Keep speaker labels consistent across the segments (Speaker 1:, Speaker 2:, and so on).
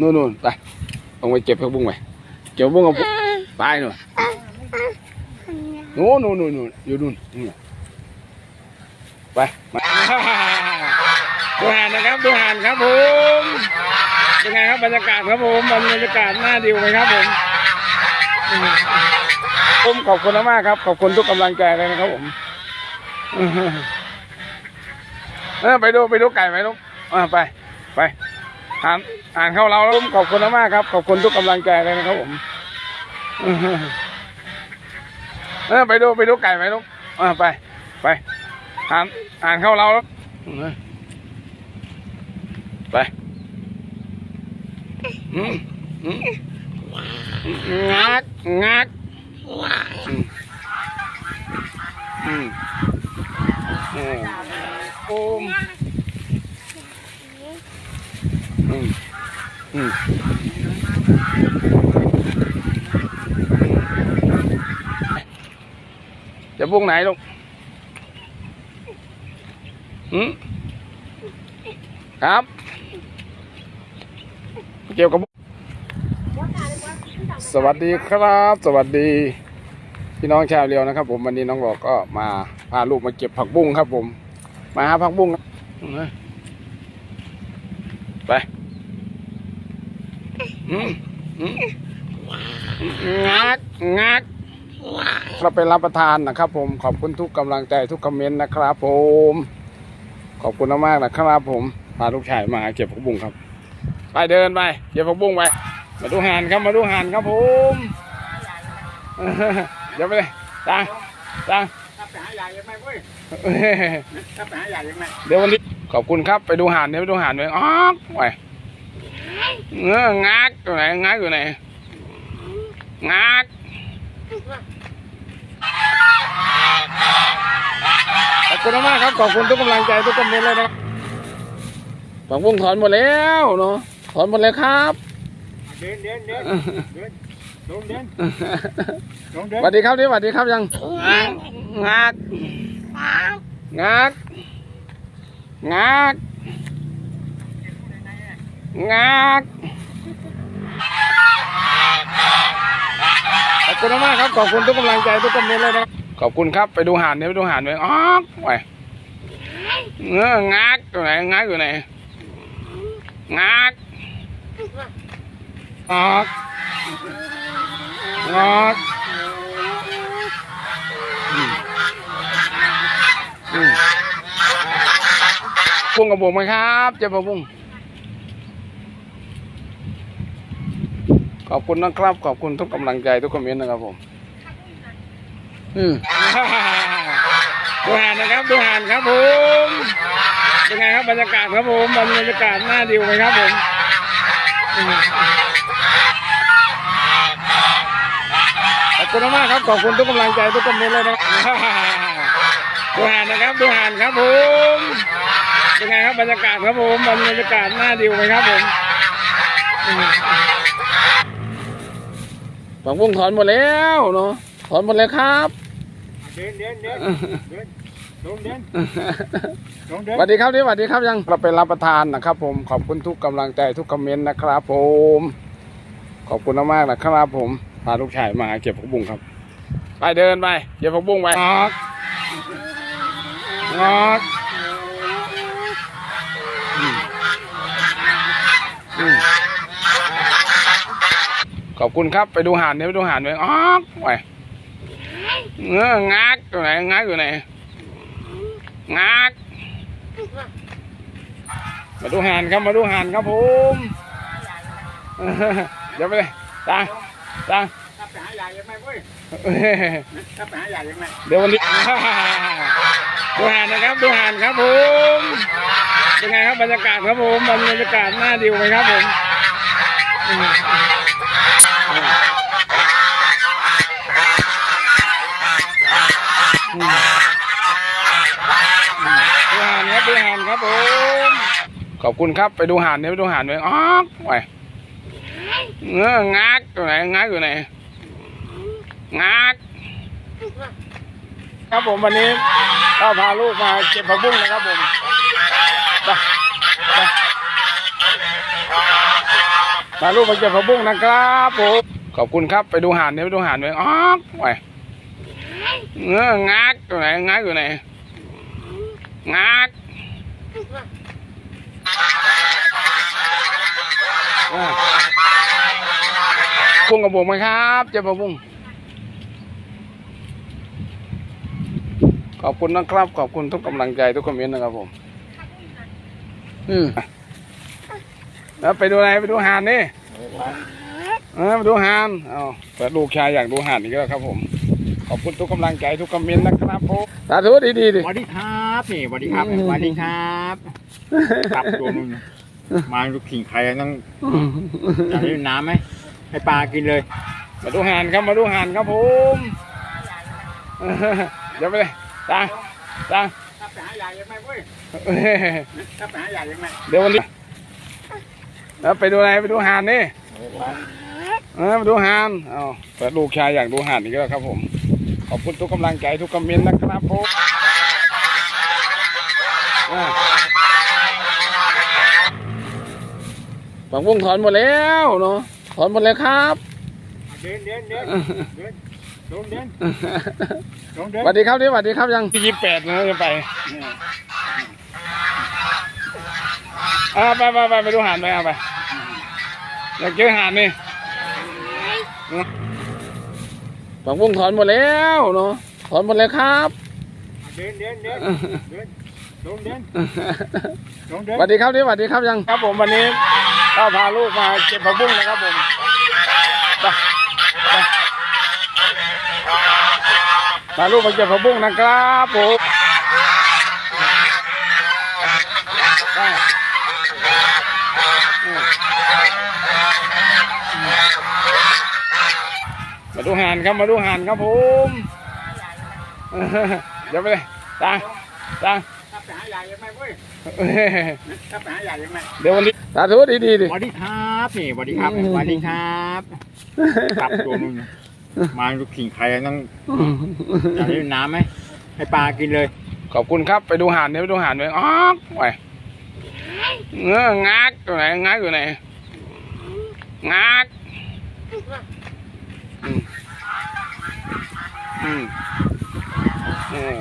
Speaker 1: นู่นนู่นไปลงไปเก็บผักบุ้งไปเก็บผักบุ้งกับไปนู่นนู่นนู่นนู่นนู่นอยู่นู่นนี่ไปมาดูหานนะครับดูหานครับผมเป็นไงครับบรรยากาศครับผมบรรยากาศน่าดิวไหมครับผมผมขอบคุณมากๆครับ ขอบคุณทุกกำลังใจเลยนะครับผมเออไปดูไปดูไก่ไหมลูกอ่าไปไป อ่านอ่านเข้าเราแล้วขอบคุณมากครับ ขอบคุณทุกกำลังใจเลยนะครับผมเออไปดูไปดูไก่ไหมลูกอ่ไป ไปอ่านอ่านเข้าเราแล้วไปงักงักอืมอืมอืมโอ้ม อืมอืมจะบุ้งไหนลูกอืมครับ เกี่ยวกับ สวัสดีครับ สวัสดี พี่น้องชาวเรียวนะครับ ผมวันนี้น้องบอกก็มาพาลูกมาเก็บผักบุ้งครับ ผม มาหาผักบุ้งไป งักงักเราไปรับประทานนะครับ ผมขอบคุณทุกกำลังใจทุกคอมเมนต์นะครับ ผม ขอบคุณมากๆนะครับ ผมพาลูกชายมาเก็บผักบุ้งครับ ไปเดินไปเก็บผักบุ้งไปมาดูหานครับมาดูหานครับผมเดี๋ยวไปเลยจ้างจ้าง
Speaker 2: ถ้าไปหาใหญ่ยังไงเว้ยถ้าไปหาใหญ่ยังไง
Speaker 1: เดี๋ยววันนี้ขอบคุณครับไปดูหานเดี๋ยวไปดูหานไปอ๋อกไป เงื้องักอยู่ไหนงักอยู่ไหนงักขอบคุณมากครับขอบคุณทุกกำลังใจทุกคอมเมนต์เลยนะผักบุ้งถอนหมดแล้วเนาะถอนหมดแล้วครับ
Speaker 2: เดินเดินเดินเดินลงเดินลงเดิ
Speaker 1: ส
Speaker 2: น
Speaker 1: วัสดีครับนี่สวัสดีครับยังงักงักงักงัก ขอบคุณมากครับ ขอบคุณทุกกำลังใจทุกคอมเมนต์เลยนะขอบคุณครับไปดูหานเดี๋ยวไปดูหานไปอ๋อกไปเงื้องักอยู่ไหนงักอยู่ไหนงักออกงอกอืมอืมบุ้งกับบุ้งไหมครับ เจ้าบุ้ง ขอบคุณนะครับ ขอบคุณทุกกำลังใจทุกคอมเมนต์นะครับผม อืมดูหานนะครับดูหานครับผมเป็นไงครับบรรยากาศครับผมบรรยากาศน่าดิวไหมครับผมขอบคุณมากครับขอบคุณทุกกำลังใจทุกคอมเมนต์เลยนะดูหานนะครับดูหานครับผมเป็นไงครับบรรยากาศครับผมบรรยากาศน่าดิวไหมครับผม อืมผักบุ้งถอนหมดแล้วเนาะถอนหมดแล้วครับ
Speaker 2: เดินเดินเดินเดินลงเดินลงเดิ
Speaker 1: สวัสดีครับนี่สวัสดีครับยังเราไปรับประทานนะครับ ผมขอบคุณทุกกำลังใจทุกคอมเมนต์นะครับ ผม ขอบคุณมากๆนะครับ ผมพาลูกชายมาเก็บผักบุ้งครับ ไปเดินไปเก็บผักบุ้งไปงอกงอกอืมอืม ขอบคุณครับไปดูหานเดี๋ยไปดูหานไปอ๋อไปเงื้องักอยู่ไหนงักอยู่ไหนงักมาดูหานครับมาดูหานครับผมเดี๋ยวไปเลยจ้างจ้า
Speaker 2: เดี๋
Speaker 1: ยววันนี้ดูหานนะครับดูหานครับผมเป็นไงครับบรรยากาศครับผมบรรยากาศน่าดิวไหมครับผมอืมอืม ดูหานครับดูหานครับผมขอบคุณครับไปดูหานเดี๋ยไปดูหานไปอ๋อกไปเงื้องักอยู่ไหนงักอยู่ไหนงักครับผมวันนี้ก็พาลูกมาเก็บผักบุ้งนะครับผมไปไป มาลูกมาเก็บผักบุ้งนะครับผมขอบคุณครับไปดูห่านเนี่ยไปดูห่านไปอ๋อไปเงื้องักอยู่ไหนงักอยู่ไหนงักอะบุ้งกับบุ้งไหมครับเจ็บผักบุ้งขอบคุณนะครับ ขอบคุณทุกกำลังใจทุกคอมเมนต์นะครับผม อืม แล้วไปดูอะไรไปดูห่านนี่เออมาดูห่านเอาเปิดลูกชายอยากดูห่านอีกแล้วครับผม ขอบคุณทุกกำลังใจทุกคอมเมนต์นะครับผมสาธุดีดีดิ
Speaker 2: สวัสดีครับนี่สวัสดีครับสวัสดีครับกลับตัวมึงมาลูกขิงใครต้องอยากได้น้ำไหมให้ปลากินเลย
Speaker 1: มาดูห่านครับมาดูห่านครับผมเออเดี๋ยวไปเลยจ้าจ้า
Speaker 2: ถ้าไปหาใหญ่ยังไงเว้ย
Speaker 1: เอ้ย
Speaker 2: ถ้าไปหาใหญ่ยังไง
Speaker 1: เดี๋ยววันนี้ แล้วไปดูอะไรไปดูห่านนี่เออมาดูห่านเอาเปิดลูกชายอยากดูห่านอีกแล้วครับผม ขอบคุณทุกกำลังใจทุกคอมเมนต์นะครับผมอะผักบุ้งถอนหมดแล้วเนาะถอนหมดแล้วครับ
Speaker 2: เดินเดินเดินเดินลงเดินลงเดิ
Speaker 1: ส
Speaker 2: น
Speaker 1: วัสดีครับนี่สวัสดีครับยังที่ยี่แปดนะจะไป อ่าไปไปไปไปดูห่านไปเอาไปอยากเจอห่านนี่ผักบุ้งถอนหมดแล้วเนาะถอนหมดแล้วครับ
Speaker 2: เดินเดินเดินเดินลงเดินลงเดิน
Speaker 1: สวัสดีครับนี่สวัสดีครับยังครับผมวันนี้ก็พาลูกมาเก็บผักบุ้งนะครับผมไปไปพาลูกมาเก็บผักบุ้งนะครับผมไปอืมมา ดูห่านครับมาดูห่านครับผมเออเดี๋ยวไปเลยจ้าจ้า
Speaker 2: ถ้าไปหาใหญ่ยังไงเว้ย
Speaker 1: เอ้ย
Speaker 2: ถ้าไปหาใหญ่ยังไง
Speaker 1: เดี๋ยววันนี้สาธุดีดีๆดิ
Speaker 2: สวัสดีครับนี่สวัสดีครับสวัสดีครับกลับตัวมึงมาลูกขิงใครต้องอยากได้น้ำไหมให้ปลากินเลย
Speaker 1: ขอบคุณครับไปดูห่านเนี่ยไปดูห่านไปอ๋อกไปเงื้องักอยู่ไหนงักอยู่ไหนงักอืม อืมอืม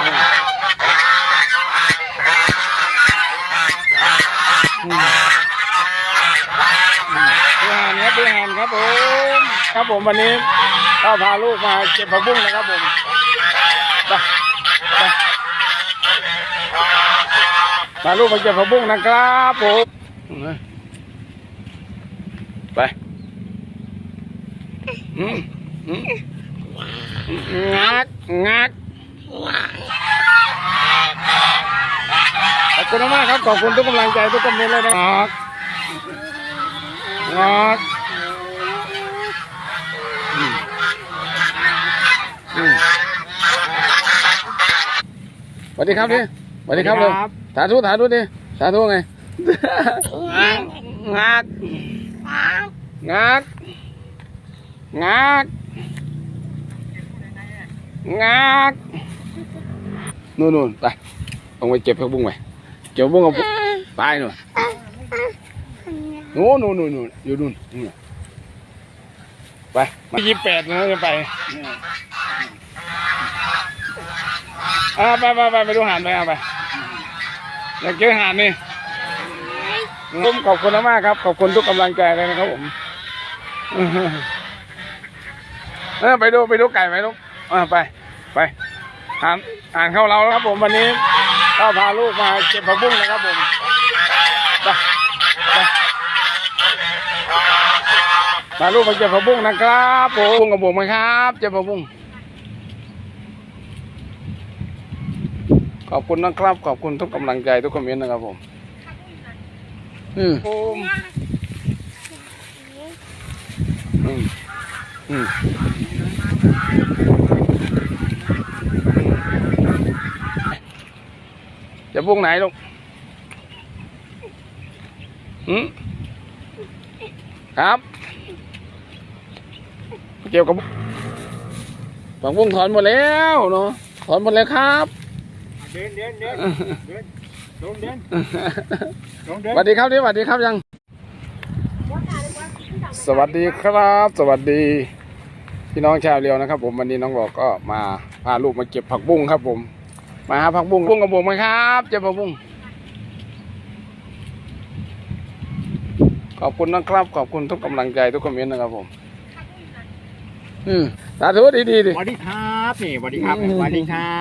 Speaker 1: อืมอืมดูห่านครับดูห่านครับผมครับผมวันนี้ก็พาลูกมาเก็บผักบุ้งนะครับผมไปไปมาลูกมาเก็บผักบุ้งนะครับผมไปอืมอืม งักงักขอบคุณมากครับขอบคุณทุกกำลังใจทุกคอมเมนต์เลยนะงักงักอืมอืมสวัสดีครับดิสวัสดีครับ
Speaker 2: สวั
Speaker 1: เล
Speaker 2: ส
Speaker 1: ย
Speaker 2: ดีครับ
Speaker 1: สาธุสาธุดิสาธุไงงักงักงัก งักนู่นนู่นไปต้องไปเก็บผักบุ้งไปเก็บผักบุ้งกับไปนู่นนู่นนู่นนู่นนู่นอยู่นู่นนู่นไปยี่สิบแปดนะจะไปอ่าไปไปไปไปดูห่านไปเอาไปอยากเจอห่านนี่ผมขอบคุณมากครับ ขอบคุณทุกกำลังใจเลยนะครับผมเออไปดูไปดูไก่ไปลูกเออไปไปห่านห่านเข้าเราแล้วครับผมวันนี้ก็พาลูกมาเก็บผักบุ้งนะครับผมไปไปพาลูกมาเก็บผักบุ้งนะครับผมบุ้งกับบุ้งไหมครับเก็บผักบุ้งขอบคุณนะครับขอบคุณทุกกำลังใจทุกคอมเมนต์นะครับผมอืมอืมอืม จะบุ้งไหนลูกอืมครับ เกี่ยวกับผักบุ้งถอนหมดแล้วเนาะถอนหมดแล้วครับ
Speaker 2: เดินเดินเดินเดินลงเดินลงเดิน
Speaker 1: สวัสดีครับนี่สวัสดีครับยัง สวัสดีครับ สวัสดีพี่น้องชาวเรียวนะครับ ผมวันนี้น้องหลอกก็มาพาลูกมาเก็บผักบุ้งครับผม มาหาผักบุ้งบุ้งกับผมไหมครับเจ้าผักบุ้งขอบคุณนะครับขอบคุณทุกกำลังใจทุกคอมเมนต์นะครับผม อืมสาธุดีๆดิ
Speaker 2: สวัสดีครับนี่สวัสดีครับสวัสดีครับ